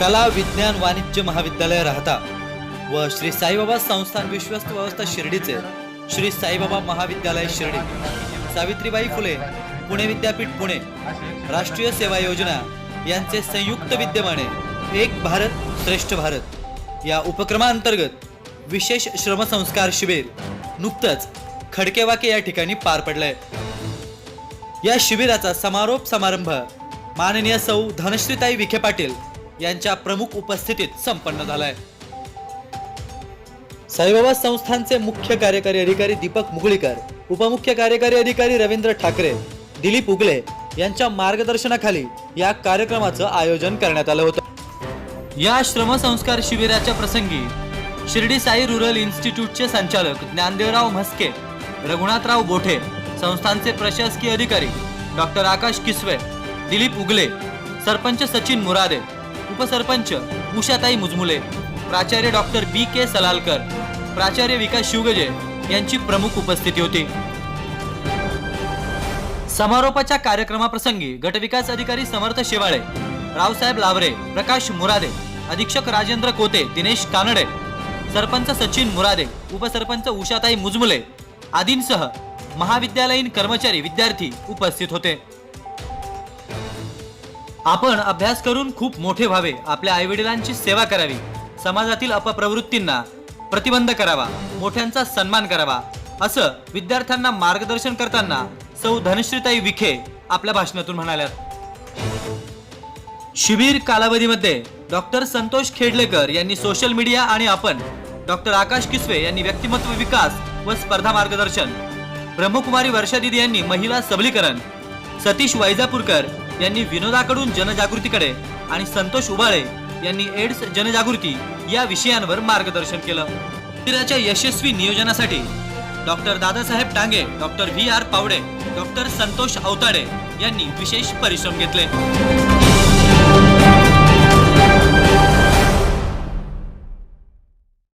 कला विज्ञान वाणिज्य महाविद्यालय राहता व श्री साईबाबा संस्थान विश्वस्त व्यवस्था शिर्डीचे श्री साईबाबा महाविद्यालय शिर्डी सावित्रीबाई फुले पुणे विद्यापीठ पुणे राष्ट्रीय सेवा योजना यांचे संयुक्त विद्यमाने एक भारत श्रेष्ठ भारत या उपक्रमाअंतर्गत विशेष श्रमसंस्कार शिबिर नुकतंच खडकेवाके या ठिकाणी पार पडलंय. या शिबिराचा समारोप समारंभ माननीय सौ धनश्रीताई विखे पाटील यांच्या प्रमुख उपस्थितीत संपन्न झालाय. साईबाबा संस्थानचे मुख्य कार्यकारी अधिकारी दीपक मुगळीकर उपमुख्य कार्यकारी अधिकारी रवींद्र ठाकरे दिलीप उगले यांच्या मार्गदर्शनाखाली या कार्यक्रमाचं आयोजन करण्यात आलं होतं. या श्रमसंस्कार शिबिराच्या प्रसंगी शिर्डी साई रुरल इन्स्टिट्यूटचे संचालक ज्ञानदेवराव म्हस्के रघुनाथराव बोठे संस्थानचे प्रशासकीय अधिकारी डॉक्टर आकाश किसवे दिलीप उगले सरपंच सचिन मुरादे उपसरपंच उषाताई मुजमुले प्राचार्य डॉक्टर बी के सलालकर प्राचार्य विकास शिवगजे यांची प्रमुख उपस्थिती होती. समारोपाच्या कार्यक्रमाप्रसंगी गटविकास अधिकारी समर्थ शेवाळे रावसाहेब लावरे प्रकाश मुरादे अधीक्षक राजेंद्र कोते दिनेश कानडे सरपंच सचिन मुरादे उपसरपंच उषाताई मुजमुले आदींसह महाविद्यालयीन कर्मचारी विद्यार्थी उपस्थित होते. आपण अभ्यास करून खूप मोठे व्हावे आपल्या आईवडिलांची सेवा करावी समाजातील अपप्रवृत्तींना प्रतिबंध करावा मोठ्यांचा सन्मान करावा असं विद्यार्थ्यांना मार्गदर्शन करताना सौ धनश्रीताई विखे आपल्या भाषणातून म्हणाल्यात. शिबिर कालावधीमध्ये डॉक्टर संतोष खेडलेकर यांनी सोशल मीडिया आणि आपण डॉक्टर आकाश किसवे यांनी व्यक्तिमत्व विकास व स्पर्धा मार्गदर्शन ब्रह्मकुमारी वर्षा दिदी यांनी महिला सबलीकरण सतीश वैजापूरकर यांनी विनोदाकडून जनजागृतीकडे आणि संतोष उबाळे यांनी एड्स जनजागृती या विषयांवर मार्गदर्शन केलं. शिबिराच्या यशस्वी नियोजनासाठी doctor Dadasaheb Tange doctor V R Pawde doctor Santosh Awatade यांनी विशेष परिश्रम घेतले.